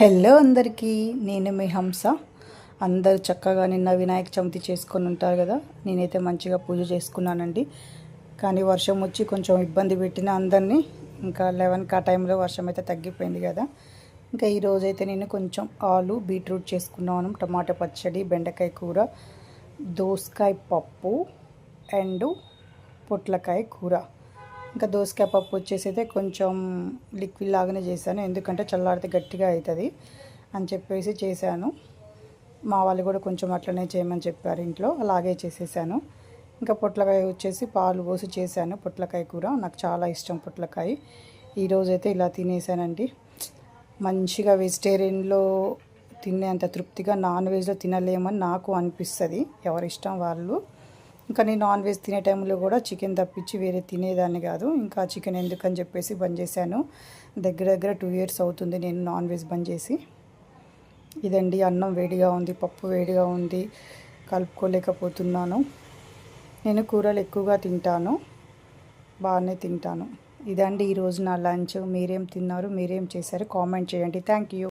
Hello అందరికీ నేను మీ హంస. అందరూ చక్కగా నిన్న వినాయక చవితి చేసుకొని ఉంటారు కదా నేనైతే మంచిగా పూజ చేసుకున్నానండి. కానీ వర్షం వచ్చి కొంచెం ఇబ్బంది పెట్టిన అందరినీ ఇంకా లెవెన్కి ఆ టైంలో వర్షం అయితే తగ్గిపోయింది కదా. ఇంకా ఈరోజు అయితే నేను కొంచెం ఆలు బీట్రూట్ చేసుకున్నాను టమాటా పచ్చడి బెండకాయ కూర దోసకాయ పప్పు అండ్ పొట్లకాయ కూర. ఇంకా దోసకాయ పప్పు వచ్చేసి అయితే కొంచెం లిక్విడ్ లాగానే చేశాను. ఎందుకంటే చల్లారితే గట్టిగా అవుతుంది అని చెప్పేసి చేశాను. మా వాళ్ళు కూడా కొంచెం అట్లనే చేయమని చెప్పారు ఇంట్లో. అలాగే చేసేసాను. ఇంకా పొట్లకాయ వచ్చేసి పాలు పోసి చేశాను. పొట్లకాయ కూర నాకు చాలా ఇష్టం పొట్లకాయ. ఈరోజైతే అయితే ఇలా తినేసానండి. మంచిగా వెజిటేరియన్లో తినేంత తృప్తిగా నాన్ వెజ్లో తినలేమని నాకు అనిపిస్తుంది. ఎవరి ఇష్టం వాళ్ళు. ఇంకా నేను నాన్ వెజ్ తినే టైంలో కూడా చికెన్ తప్పించి వేరే తినేదాన్ని కాదు. ఇంకా చికెన్ ఎందుకని చెప్పేసి బంద్ చేశాను. దగ్గర దగ్గర టూ ఇయర్స్ అవుతుంది నేను నాన్ వెజ్ బంద్ చేసి. ఇదండి అన్నం వేడిగా ఉంది పప్పు వేడిగా ఉంది కలుపుకోలేకపోతున్నాను. నేను కూరలు ఎక్కువగా తింటాను బాగానే తింటాను. ఇదండి ఈరోజు నా లంచ్. మీరేం తిన్నారు మీరేం చేశారు కామెంట్ చేయండి. Thank you.